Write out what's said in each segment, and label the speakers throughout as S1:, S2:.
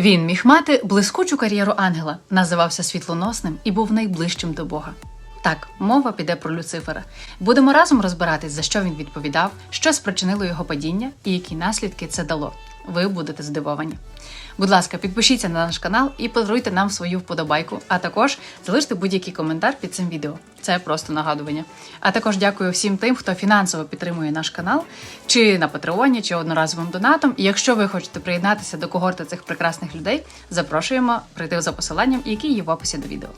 S1: Він міг мати блискучу кар'єру ангела, називався світлоносним і був найближчим до Бога. Так, мова піде про Люцифера. Будемо разом розбиратись, за що він відповідав, що спричинило його падіння і які наслідки це дало. Ви будете здивовані. Будь ласка, підпишіться на наш канал і подаруйте нам свою вподобайку, а також залиште будь-який коментар під цим відео. Це просто нагадування. А також дякую всім тим, хто фінансово підтримує наш канал, чи на Патреоні, чи одноразовим донатом. І якщо ви хочете приєднатися до когорти цих прекрасних людей, запрошуємо прийти за посиланням, який є в описі до відео.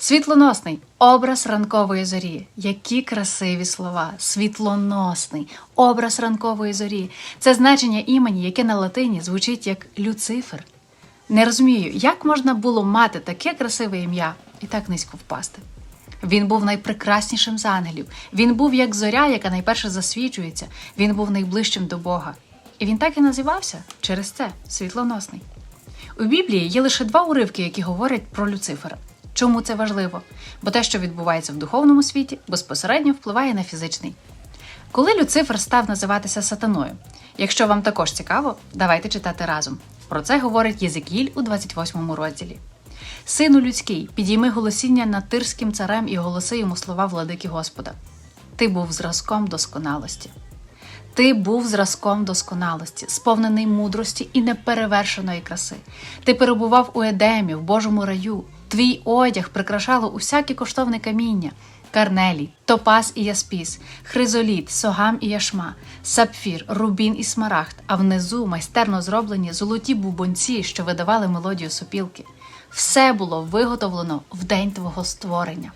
S1: Світлоносний образ ранкової зорі. Які красиві слова! Світлоносний образ ранкової зорі. Це значення імені, яке на латині звучить як Люцифер. Не розумію, як можна було мати таке красиве ім'я і так низько впасти. Він був найпрекраснішим з ангелів. Він був як зоря, яка найперше засвічується. Він був найближчим до Бога. І він так і називався через це світлоносний. У Біблії є лише два уривки, які говорять про Люцифера. Чому це важливо? Бо те, що відбувається в духовному світі, безпосередньо впливає на фізичний. Коли Люцифер став називатися сатаною? Якщо вам також цікаво, давайте читати разом. Про це говорить Єзекіль у 28 розділі. Сину людський, підійми голосіння над тирським царем і голоси йому слова владики Господа. Ти був зразком досконалості. Ти був зразком досконалості, сповнений мудрості і неперевершеної краси. Ти перебував у Едемі, в Божому раю. Твій одяг прикрашало усяке коштовне каміння. Карнелій, топаз і яспіс, хризоліт, согам і яшма, сапфір, рубін і смарагд, а внизу майстерно зроблені золоті бубонці, що видавали мелодію сопілки. Все було виготовлено в день твого створення.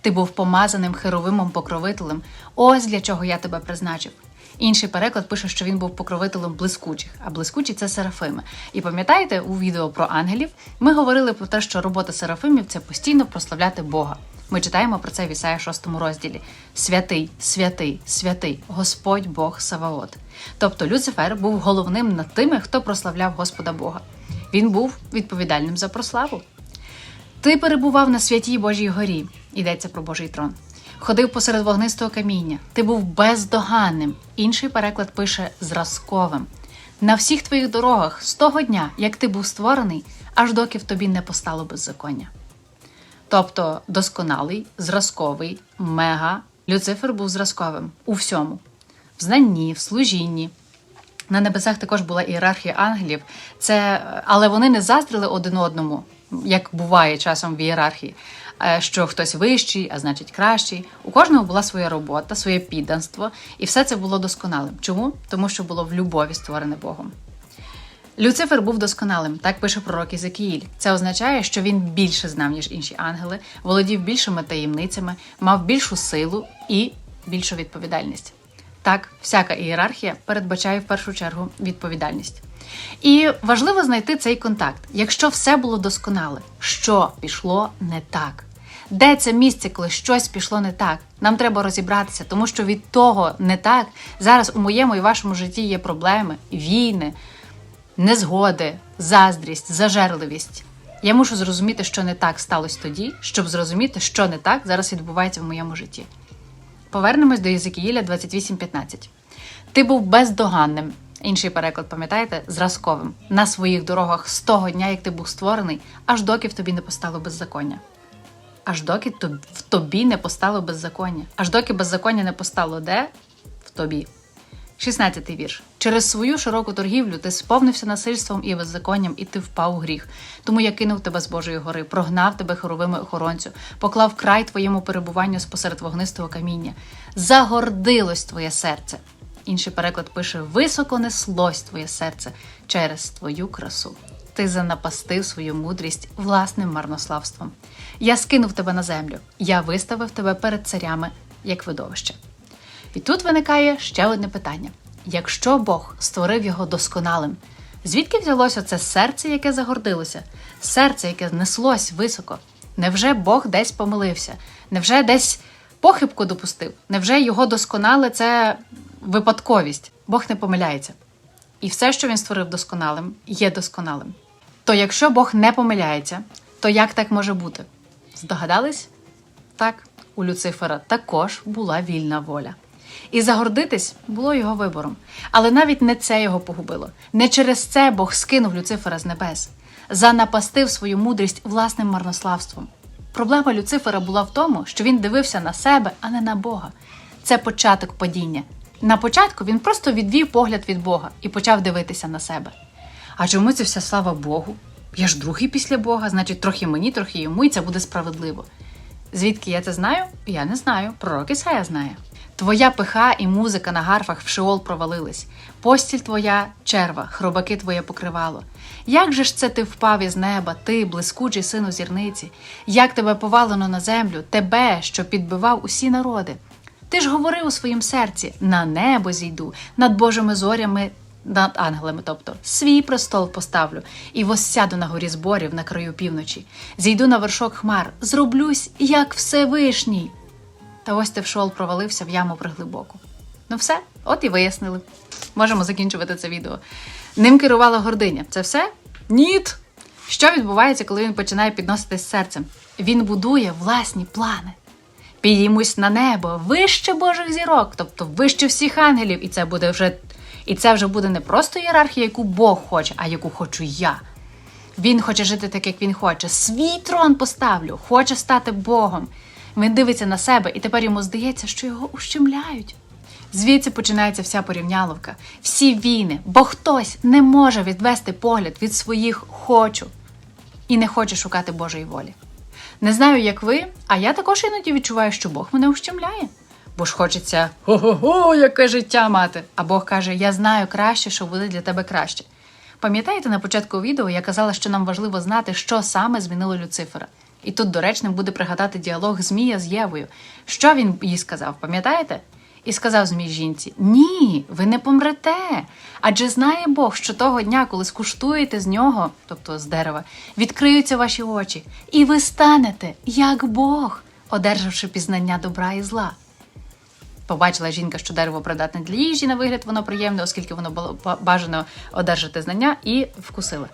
S1: Ти був помазаним херовимом покровителем. Ось для чого я тебе призначив. Інший переклад пише, що він був покровителем блискучих, а блискучі це серафими. І пам'ятаєте, у відео про ангелів ми говорили про те, що робота серафимів це постійно прославляти Бога. Ми читаємо про це в Ісая 6 розділі: Святий, святий, святий, Господь Бог Саваот. Тобто Люцифер був головним над тими, хто прославляв Господа Бога. Він був відповідальним за прославу. Ти перебував на святій Божій горі, йдеться про Божий трон. Ходив посеред вогнистого каміння. Ти був бездоганним. Інший переклад пише зразковим. На всіх твоїх дорогах з того дня, як ти був створений, аж доки в тобі не постало беззаконня. Тобто досконалий, зразковий, мега. Люцифер був зразковим у всьому: в знанні, в служінні. На небесах також була ієрархія ангелів, це, але вони не заздрили один одному, як буває часом в ієрархії, що хтось вищий, а значить кращий. У кожного була своя робота, своє підданство, і все це було досконалим. Чому? Тому що було в любові створене Богом. Люцифер був досконалим, так пише пророк Ізекіїль. Це означає, що він більше знав, ніж інші ангели, володів більшими таємницями, мав більшу силу і більшу відповідальність. Так, всяка ієрархія передбачає в першу чергу відповідальність. І важливо знайти цей контакт. Якщо все було досконале, що пішло не так? Де це місце, коли щось пішло не так? Нам треба розібратися, тому що від того не так зараз у моєму і вашому житті є проблеми, війни, незгоди, заздрість, зажерливість. Я мушу зрозуміти, що не так сталося тоді, щоб зрозуміти, що не так зараз відбувається в моєму житті. Повернемось до Єзекіїля 28.15. Ти був бездоганним. Інший переклад, пам'ятаєте, зразковим на своїх дорогах з того дня, як ти був створений, аж доки в тобі не постало беззаконня. Аж доки в тобі не постало беззаконня. Аж доки беззаконня не постало де? В тобі. 16 вірш. Через свою широку торгівлю ти сповнився насильством і беззаконням, і ти впав у гріх. Тому я кинув тебе з Божої гори, прогнав тебе хоровими охоронцю, поклав край твоєму перебуванню спосеред вогнистого каміння. Загордилось твоє серце. Інший переклад пише: високо неслось твоє серце через твою красу. Ти занапастив свою мудрість власним марнославством. Я скинув тебе на землю, я виставив тебе перед царями як видовище. І тут виникає ще одне питання: якщо Бог створив його досконалим, звідки взялося це серце, яке загордилося, серце, яке неслось високо? Невже Бог десь помилився? Невже десь похибку допустив? Невже його досконале це випадковість? Бог не помиляється. І все, що він створив досконалим, є досконалим. То якщо Бог не помиляється, то як так може бути? Здогадались? Так, у Люцифера також була вільна воля. І загордитись було його вибором. Але навіть не це його погубило. Не через це Бог скинув Люцифера з небес, занапастив свою мудрість власним марнославством. Проблема Люцифера була в тому, що він дивився на себе, а не на Бога. Це початок падіння. На початку він просто відвів погляд від Бога і почав дивитися на себе. А чому це вся слава Богу? Я ж другий після Бога, значить, трохи мені, трохи йому, і це буде справедливо. Звідки я це знаю? Я не знаю. Пророк Ісая знає. Твоя пиха і музика на гарфах в шеол провалились. Постіль твоя черва, хробаки твоє покривало. Як же ж це ти впав із неба, ти, блискучий сину зірниці? Як тебе повалено на землю, тебе, що підбивав усі народи? Ти ж говорив у своїм серці: на небо зійду, над Божими зорями, над ангелами, тобто свій престол поставлю, і воссяду на горі зборів на краю півночі. Зійду на вершок хмар, зроблюсь, як Всевишній. Та ось ти Тевшол провалився в яму приглибоку. Ну все, от і вияснили. Можемо закінчувати це відео. Ним керувала гординя. Це все? Ніт! Що відбувається, коли він починає підноситись серцем? Він будує власні плани. Підіймусь на небо, вище Божих зірок, тобто вище всіх ангелів, і це буде вже і це вже буде не просто ієрархія, яку Бог хоче, а яку хочу я. Він хоче жити так, як він хоче. Свій трон поставлю, хоче стати Богом. Він дивиться на себе, і тепер йому здається, що його ущемляють. Звідси починається вся порівняловка, всі війни, бо хтось не може відвести погляд від своїх хочу і не хоче шукати Божої волі. Не знаю, як ви, а я також іноді відчуваю, що Бог мене ущемляє. Бо ж хочеться «Хо-хо-хо, яке життя мати. А Бог каже: Я знаю краще, що буде для тебе краще. Пам'ятаєте на початку відео я казала, що нам важливо знати, що саме змінило Люцифера. І тут доречним буде пригадати діалог Змія з Євою. Що він їй сказав, пам'ятаєте? І сказав Змій жінці: Ні, ви не помрете. Адже знає Бог, що того дня, коли скуштуєте з нього, тобто з дерева, відкриються ваші очі, і ви станете як Бог, одержавши пізнання добра і зла. Побачила жінка, що дерево придатне для їжі, на вигляд воно приємне, оскільки воно було ба- бажано одержати знання, і вкусила.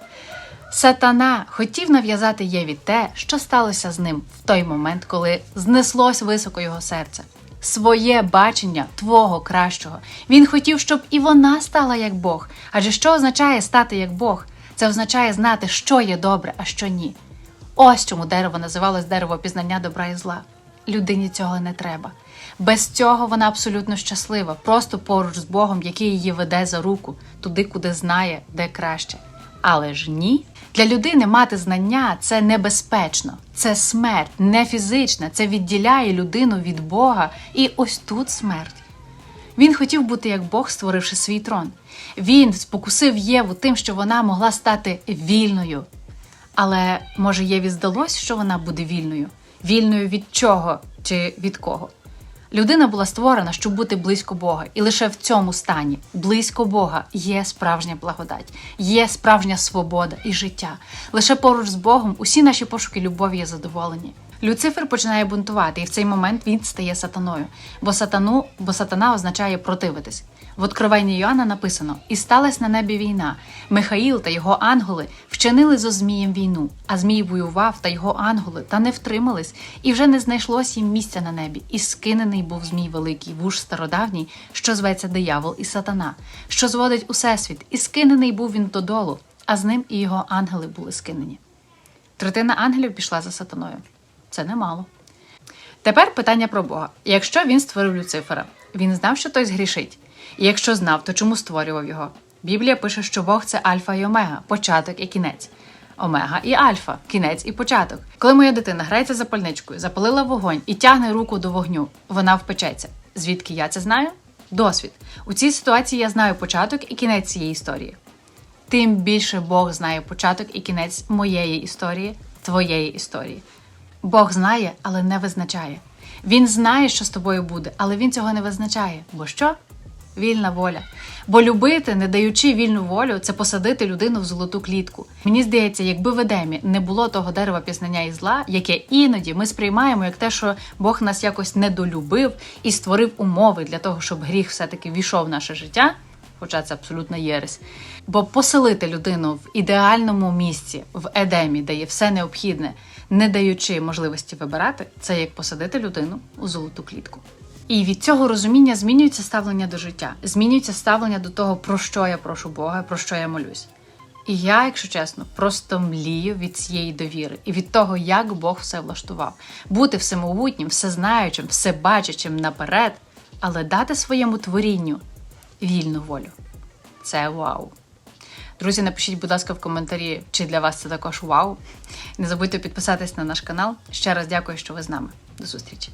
S1: Сатана хотів нав'язати Єві те, що сталося з ним в той момент, коли знеслось високо його серце. Своє бачення твого кращого. Він хотів, щоб і вона стала як Бог. Адже що означає стати як Бог? Це означає знати, що є добре, а що ні. Ось чому дерево називалось дерево пізнання добра і зла. Людині цього не треба. Без цього вона абсолютно щаслива, просто поруч з Богом, який її веде за руку, туди, куди знає, де краще. Але ж ні. Для людини мати знання це небезпечно, це смерть, не фізична, це відділяє людину від Бога, і ось тут смерть. Він хотів бути як Бог, створивши свій трон. Він спокусив Єву тим, що вона могла стати вільною. Але може Єві здалось, що вона буде вільною? Вільною від чого чи від кого? Людина була створена, щоб бути близько Бога, і лише в цьому стані, близько Бога, є справжня благодать, є справжня свобода і життя. Лише поруч з Богом усі наші пошуки любові є задоволені. Люцифер починає бунтувати, і в цей момент він стає сатаною, бо сатану, бо сатана означає противитись. В Откровенні Йоанна написано: І сталася на небі війна. Михаїл та його ангели вчинили зо Змієм війну, а Змій воював та його ангели та не втримались, і вже не знайшлось їм місця на небі. І скинений був Змій великий, вуж стародавній, що зветься диявол і сатана, що зводить усесвіт, і скинений був він додолу, а з ним і його ангели були скинені. Третина ангелів пішла за сатаною. Це немало. Тепер питання про Бога. Якщо він створив Люцифера, він знав, що той згрішить. І якщо знав, то чому створював його? Біблія пише, що Бог це альфа і омега, початок і кінець. Омега і альфа, кінець і початок. Коли моя дитина грається запальничкою, запалила вогонь і тягне руку до вогню, вона впечеться. Звідки я це знаю? Досвід. У цій ситуації я знаю початок і кінець цієї історії. Тим більше Бог знає початок і кінець моєї історії, твоєї історії. Бог знає, але не визначає. Він знає, що з тобою буде, але він цього не визначає. Бо що? Вільна воля. Бо любити, не даючи вільну волю, це посадити людину в золоту клітку. Мені здається, якби в Едемі не було того дерева пізнання і зла, яке іноді ми сприймаємо як те, що Бог нас якось недолюбив і створив умови для того, щоб гріх все-таки війшов в наше життя. Хоча це абсолютно єресь. Бо поселити людину в ідеальному місці, в Едемі, де є все необхідне, не даючи можливості вибирати, це як посадити людину у золоту клітку. І від цього розуміння змінюється ставлення до життя, змінюється ставлення до того, про що я прошу Бога, про що я молюсь. І я, якщо чесно, просто млію від цієї довіри і від того, як Бог все влаштував, бути всемогутнім, всезнаючим, всебачачим наперед, але дати своєму творінню вільну волю. Це вау. Друзі, напишіть, будь ласка, в коментарі, чи для вас це також вау. Не забудьте підписатись на наш канал. Ще раз дякую, що ви з нами. До зустрічі!